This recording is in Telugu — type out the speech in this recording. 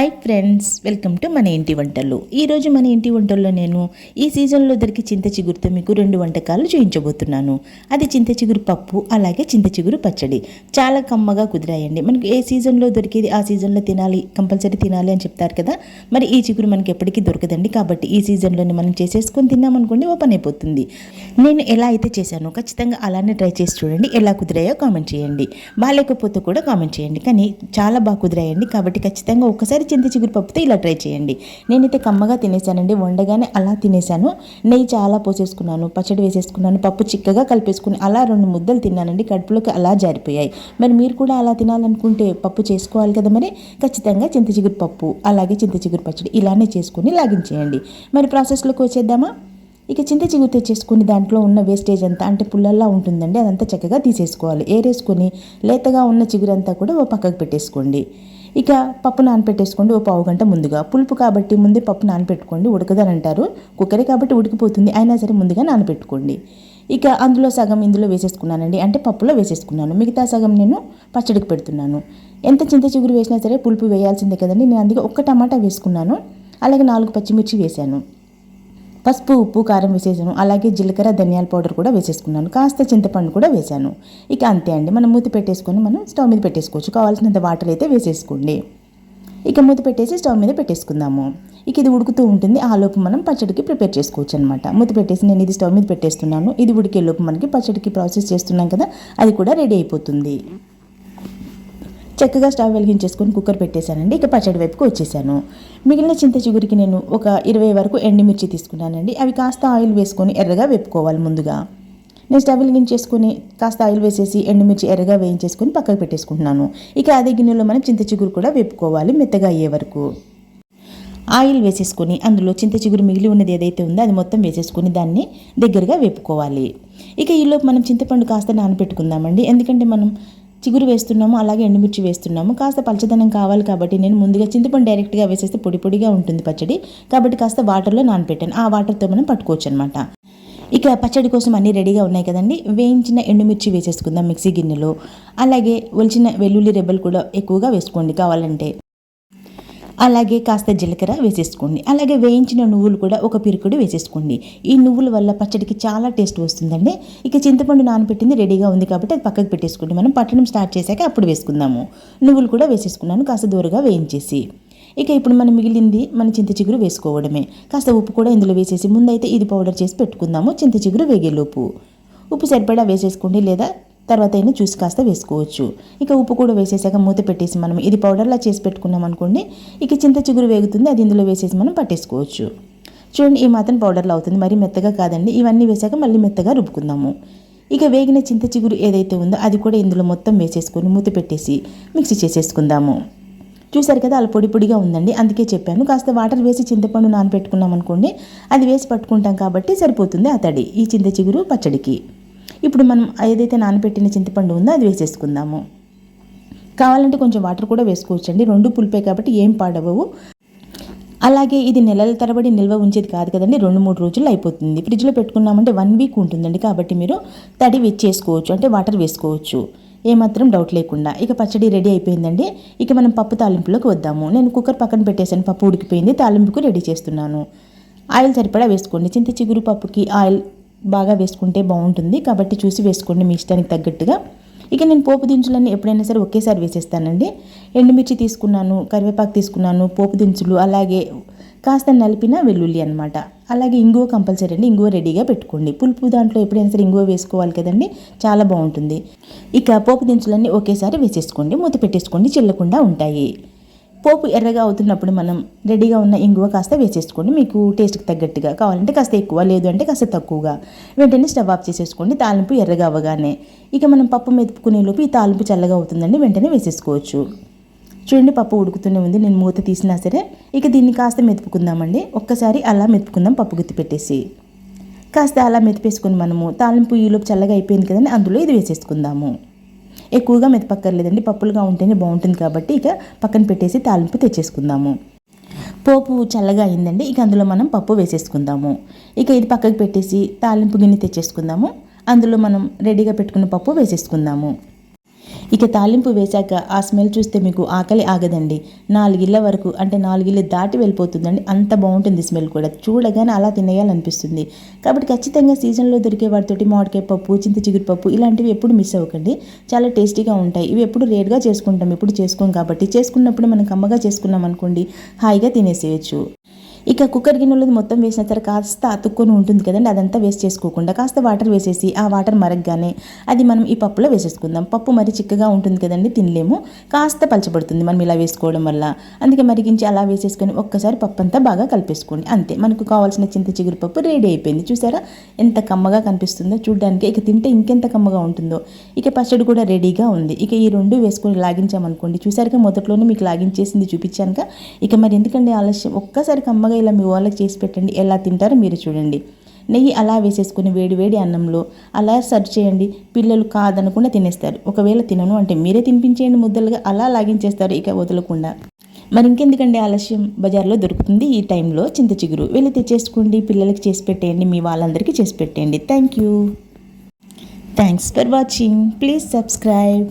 హాయ్ ఫ్రెండ్స్ వెల్కమ్ టు మన ఇంటి వంటలు ఈరోజు మన ఇంటి వంటల్లో నేను ఈ సీజన్లో దొరికి చింత చిగురుతో మీకు రెండు వంటకాలు చూపించబోతున్నాను అది చింత చిగురు పప్పు అలాగే చింత చిగురు పచ్చడి. చాలా కమ్మగా కుదిరాయండి. మనకు ఏ సీజన్లో దొరికేది ఆ సీజన్లో తినాలి కంపల్సరీ తినాలి అని చెప్తారు కదా. మరి ఈ చిగురు మనకి ఎప్పటికీ దొరకదండి. కాబట్టి ఈ సీజన్లోనే మనం చేసేసుకొని తిన్నామనుకోండి ఓపెన్ అయిపోతుంది. నేను ఎలా అయితే చేశానో ఖచ్చితంగా అలానే ట్రై చేసి చూడండి. ఎలా కుదిరాయో కామెంట్ చేయండి. బాగాలేకపోతే కూడా కామెంట్ చేయండి. కానీ చాలా బాగా కుదిరాయండి. కాబట్టి ఖచ్చితంగా ఒకసారి చింత చిగురు పప్పుతో ఇలా ట్రై చేయండి. నేనైతే కమ్మగా తినేసానండి వండగానే అలా తినేసాను. నెయ్యి చాలా పోసేసుకున్నాను పచ్చడి వేసేసుకున్నాను పప్పు చిక్కగా కలిపేసుకుని అలా రెండు ముద్దలు తిన్నానండి కడుపులోకి అలా జారిపోయాయి. మరి మీరు కూడా అలా తినాలనుకుంటే పప్పు చేసుకోవాలి కదా మరి? ఖచ్చితంగా చింత చిగురు పప్పు అలాగే చింత చిగురు పచ్చడి ఇలానే చేసుకుని లాగించేయండి. మరి ప్రాసెస్లోకి వచ్చేద్దామా? ఇక చింత చిగురు తెచ్చేసుకుని దాంట్లో ఉన్న వేస్టేజ్ అంతా అంటే పుల్లల్లా ఉంటుందండి అదంతా చక్కగా తీసేసుకోవాలి. ఏరేసుకొని లేతగా ఉన్న చిగురంతా కూడా ఓ పక్కకు పెట్టేసుకోండి. ఇక పప్పు నానపెట్టేసుకోండి ఓ పావు గంట ముందుగా. పులుపు కాబట్టి ముందే పప్పు నానపెట్టుకోండి ఉడకదని అంటారు. కుక్కరే కాబట్టి ఉడికిపోతుంది అయినా సరే ముందుగా నానపెట్టుకోండి. ఇక అందులో సగం ఇందులో వేసేసుకున్నానండి. అంటే పప్పులో వేసేసుకున్నాను. మిగతా సగం నేను పచ్చడికి పెడుతున్నాను. ఎంత చింత చిగురు వేసినా సరే పులుపు వేయాల్సిందే కదండి. నేను అందుకే ఒక్క టమాటా వేసుకున్నాను. అలాగే నాలుగు పచ్చిమిర్చి వేశాను. పసుపు ఉప్పు కారం వేసేసాను. అలాగే జీలకర్ర ధనియాల పౌడర్ కూడా వేసేసుకున్నాను. కాస్త చింతపండు కూడా వేశాను ఇక అంతే అండి. మనం మూత పెట్టేసుకొని మనం స్టవ్ మీద పెట్టేసుకోవచ్చు. కావాల్సినంత వాటర్ అయితే వేసేసుకోండి. ఇక మూత పెట్టేసి స్టవ్ మీద పెట్టేసుకుందాము. ఇక ఇది ఉడుకుతూ ఉంటుంది. ఆ లోపు మనం పచ్చడికి ప్రిపేర్ చేసుకోవచ్చు అనమాట మూత పెట్టేసి నేను ఇది స్టవ్ మీద పెట్టేస్తున్నాను. ఇది ఉడికే లోపు మనకి పచ్చడికి ప్రాసెస్ చేస్తున్నాం కదా అది కూడా రెడీ అయిపోతుంది. చక్కగా స్టవ్ వెలిగించేసుకొని కుక్కర్ పెట్టేశానండి. ఇక పచ్చడి వైపుకి వచ్చేసాను. మిగిలిన చింత చిగురికి నేను ఒక ఇరవై వరకు ఎండుమిర్చి తీసుకున్నానండి. అవి కాస్త ఆయిల్ వేసుకొని ఎర్రగా వేపుకోవాలి ముందుగా. నేను స్టవ్ వెలిగించేసుకొని కాస్త ఆయిల్ వేసేసి ఎండుమిర్చి ఎర్రగా వేయించేసుకొని పక్కకు పెట్టేసుకుంటున్నాను. ఇక అదే గిన్నెలో మనం చింత చిగురు కూడా వేపుకోవాలి మెత్తగా అయ్యే వరకు. ఆయిల్ వేసేసుకొని అందులో చింత చిగురు మిగిలి ఉన్నది ఏదైతే ఉందో అది మొత్తం వేసేసుకొని దాన్ని దగ్గరగా వేపుకోవాలి. ఇక ఈలోపు మనం చింతపండు కాస్త నానబెట్టుకుందామండి. ఎందుకంటే మనం చిగురు వేస్తున్నాము అలాగే ఎండుమిర్చి వేస్తున్నాము. కాస్త పలచదనం కావాలి కాబట్టి నేను ముందుగా చింతపండు డైరెక్ట్గా వేసేస్తే పొడి పొడిగా ఉంటుంది పచ్చడి. కాబట్టి కాస్త వాటర్లో నానపెట్టాను. ఆ వాటర్తో మనం పట్టుకోవచ్చు అనమాట ఇక పచ్చడి కోసం అన్నీ రెడీగా ఉన్నాయి కదండి. వేయించిన ఎండుమిర్చి వేసేసుకుందాం మిక్సీ గిన్నెలో. అలాగే ఒలిచిన వెల్లుల్లి రెబ్బలు కూడా ఎక్కువగా వేసుకోండి కావాలంటే. అలాగే కాస్త జీలకర్ర వేసేసుకోండి. అలాగే వేయించిన నువ్వులు కూడా ఒక పిరుకుడు వేసేసుకోండి. ఈ నువ్వుల వల్ల పచ్చడికి చాలా టేస్ట్ వస్తుందండి. ఇక చింతపండు నానబెట్టింది రెడీగా ఉంది కాబట్టి అది పక్కకు పెట్టేసుకోండి. మనం పట్టడం స్టార్ట్ చేశాక అప్పుడు వేసుకుందాము. నువ్వులు కూడా వేసేసుకున్నాను కాస్త దూరగా వేయించేసి. ఇక ఇప్పుడు మనం మిగిలింది మన చింత చిగురు వేసుకోవడమే. కాస్త ఉప్పు కూడా ఇందులో వేసేసి ముందైతే ఇది పౌడర్ చేసి పెట్టుకుందాము. చింత చిగురు వేగేలోపు. ఉప్పు సరిపడా వేసేసుకోండి లేదా తర్వాత అయినా చూసి కాస్త వేసుకోవచ్చు. ఇక ఉప్పు కూడా వేసేసాక మూత పెట్టేసి మనం ఇది పౌడర్లా చేసి పెట్టుకున్నాం అనుకోండి ఇక చింత చిగురు వేగుతుంది అది ఇందులో వేసేసి మనం పట్టేసుకోవచ్చు. చూడండి ఈ మాత్రం పౌడర్లో అవుతుంది. మరి మెత్తగా కాదండి. ఇవన్నీ వేసాక మళ్ళీ మెత్తగా రుబ్బుకుందాము. ఇక వేగిన చింత చిగురు ఏదైతే ఉందో అది కూడా ఇందులో మొత్తం వేసేసుకొని మూత పెట్టేసి మిక్సీ చేసేసుకుందాము. చూసారు కదా అలా పొడి పొడిగా ఉందండి. అందుకే చెప్పాను కాస్త వాటర్ వేసి చింతపండు నానబెట్టుకున్నాం అనుకోండి అది వేసి పట్టుకుంటాం కాబట్టి సరిపోతుంది ఆ తడి ఈ చింత చిగురు పచ్చడికి. ఇప్పుడు మనం ఏదైతే నానబెట్టిన చింతపండు ఉందో అది వేసేసుకుందాము. కావాలంటే కొంచెం వాటర్ కూడా వేసుకోవచ్చండి. రెండు పులిపే కాబట్టి ఏం పాడవవు. అలాగే ఇది నెలల తరబడి నిల్వ ఉంచేది కాదు కదండి. రెండు మూడు రోజులు అయిపోతుంది. ఫ్రిడ్జ్లో పెట్టుకున్నామంటే వన్ వీక్ ఉంటుందండి. కాబట్టి మీరు తడి వేసుకోవచ్చు అంటే వాటర్ వేసుకోవచ్చు. ఏమాత్రం డౌట్ లేకుండా. ఇక పచ్చడి రెడీ అయిపోయిందండి. ఇక మనం పప్పు తాలింపులోకి వద్దాము. నేను కుక్కర్ పక్కన పెట్టేసాను పప్పు ఉడికిపోయింది. తాలింపుకు రెడీ చేస్తున్నాను. ఆయిల్ సరిపడా వేసుకోండి. చింత చిగురు పప్పుకి ఆయిల్ బాగా వేసుకుంటే బాగుంటుంది. కాబట్టి చూసి వేసుకోండి మీ ఇష్టానికి తగ్గట్టుగా. ఇక నేను పోపు దినుసులన్నీ ఎప్పుడైనా సరే ఒకేసారి వేసేస్తానండి. ఎండుమిర్చి తీసుకున్నాను కరివేపాకు తీసుకున్నాను పోపు దినుసులు అలాగే కాస్త నలిపిన వెల్లుల్లి అనమాట అలాగే ఇంగువ కంపల్సరీ అండి. ఇంగువ రెడీగా పెట్టుకోండి. పులుపు దాంట్లో ఎప్పుడైనా సరే ఇంగువ వేసుకోవాలి కదండి. చాలా బాగుంటుంది. ఇక పోపు దినుసులన్నీ ఒకేసారి వేసేసుకోండి. మూత పెట్టేసుకోండి. చిల్లకుండా ఉంటాయి. పోపు ఎర్రగా అవుతున్నప్పుడు మనం రెడీగా ఉన్న ఇంగువ కాస్త వేసేసుకోండి. మీకు టేస్ట్కి తగ్గట్టుగా కావాలంటే కాస్త ఎక్కువ లేదు అంటే కాస్త తక్కువగా. వెంటనే స్టవ్ ఆఫ్ చేసేసుకోండి. తాలింపు ఎర్రగా అవ్వగానే ఇక మనం పప్పు మెతుకునే లోపు ఈ తాలింపు చల్లగా అవుతుందండి. వెంటనే వేసేసుకోవచ్చు. చూడండి పప్పు ఉడుకుతూనే ఉంది. నేను మూత తీసినా సరే ఇక దీన్ని కాస్త మెతుపుకుందామండి ఒక్కసారి అలా మెతుపుకుందాం పప్పు గుత్తి పెట్టేసి. కాస్త అలా మెతిపేసుకుని మనము తాలింపు ఈలోపు చల్లగా అయిపోయింది కదండి. అందులో ఇది వేసేసుకుందాము. ఎక్కువగా మెతపక్కర్లేదండి పప్పులుగా ఉంటేనే బాగుంటుంది కాబట్టి ఇక పక్కన పెట్టేసి తాలింపు తెచ్చేసుకుందాము. పోపు చల్లగా అయిందండి. ఇక అందులో మనం పప్పు వేసేసుకుందాము. ఇక ఇది పక్కకు పెట్టేసి తాలింపు గిన్నె తెచ్చేసుకుందాము. అందులో మనం రెడీగా పెట్టుకున్న పప్పు వేసేసుకుందాము. ఇక తాలింపు వేశాక ఆ స్మెల్ చూస్తే మీకు ఆకలి ఆగదండి. నాలుగిళ్ళ వరకు అంటే నాలుగిళ్ళు దాటి వెళ్ళిపోతుందండి. అంత బాగుంటుంది స్మెల్ కూడా. చూడగానే అలా తినేయాలనిపిస్తుంది. కాబట్టి ఖచ్చితంగా సీజన్లో దొరికే వాటితోటి మామిడికాయ పప్పు చింత చిగురు పప్పు ఇలాంటివి ఎప్పుడు మిస్ అవ్వకండి. చాలా టేస్టీగా ఉంటాయి. ఇవి ఎప్పుడు రేట్గా చేసుకుంటాం. ఎప్పుడు చేసుకోం కాబట్టి. చేసుకున్నప్పుడు మనం కమ్మగా చేసుకున్నాం అనుకోండి హాయిగా తినేసేయచ్చు. ఇక కుక్కర్ గిన్నెలో మొత్తం వేసిన తర్వాత కాస్త అతుక్కొని ఉంటుంది కదండి అదంతా వేస్ట్ చేసుకోకుండా కాస్త వాటర్ వేసేసి ఆ వాటర్ మరగగానే అది మనం ఈ పప్పులో వేసేసుకుందాం. పప్పు మరి చిక్కగా ఉంటుంది కదండి తినలేము. కాస్త పలచబడుతుంది మనం ఇలా వేసుకోవడం వల్ల. అందుకే మరిగించి అలా వేసేసుకొని ఒక్కసారి పప్పు అంతా బాగా కలిపేసుకోండి. అంతే మనకు కావాల్సిన చింత చిగురు పప్పు రెడీ అయిపోయింది. చూసారా? ఎంత కమ్మగా కనిపిస్తుందో చూడడానికి. ఇక తింటే ఇంకెంత కమ్మగా ఉంటుందో. ఇక పచ్చడి కూడా రెడీగా ఉంది. ఇక ఈ రెండు వేసుకొని లాగించామనుకోండి చూసారుగా మొదట్లోనే మీకు లాగించేసింది చూపించానుక ఇక మరి ఎందుకండి ఆలస్యం? ఒక్కసారి కమ్మగా ఇలా మీ వాళ్ళకి చేసి పెట్టండి. ఎలా తింటారో మీరు చూడండి. నెయ్యి అలా వేసేసుకుని వేడి వేడి అన్నంలో అలా సర్వ్ చేయండి. పిల్లలు కాదనకుండా తినేస్తారు. ఒకవేళ తినను అంటే మీరే తినిపించేయండి ముద్దలుగా. అలా లాగించేస్తారు ఇక వదలకుండా. మరి ఇంకెందుకండి ఆలస్యం? బజార్లో దొరుకుతుంది ఈ టైంలో చింత చిగురు. వెళ్ళి తెచ్చేసుకోండి. పిల్లలకి చేసి పెట్టేయండి. మీ వాళ్ళందరికీ చేసి పెట్టేయండి. Thank you thanks for watching please subscribe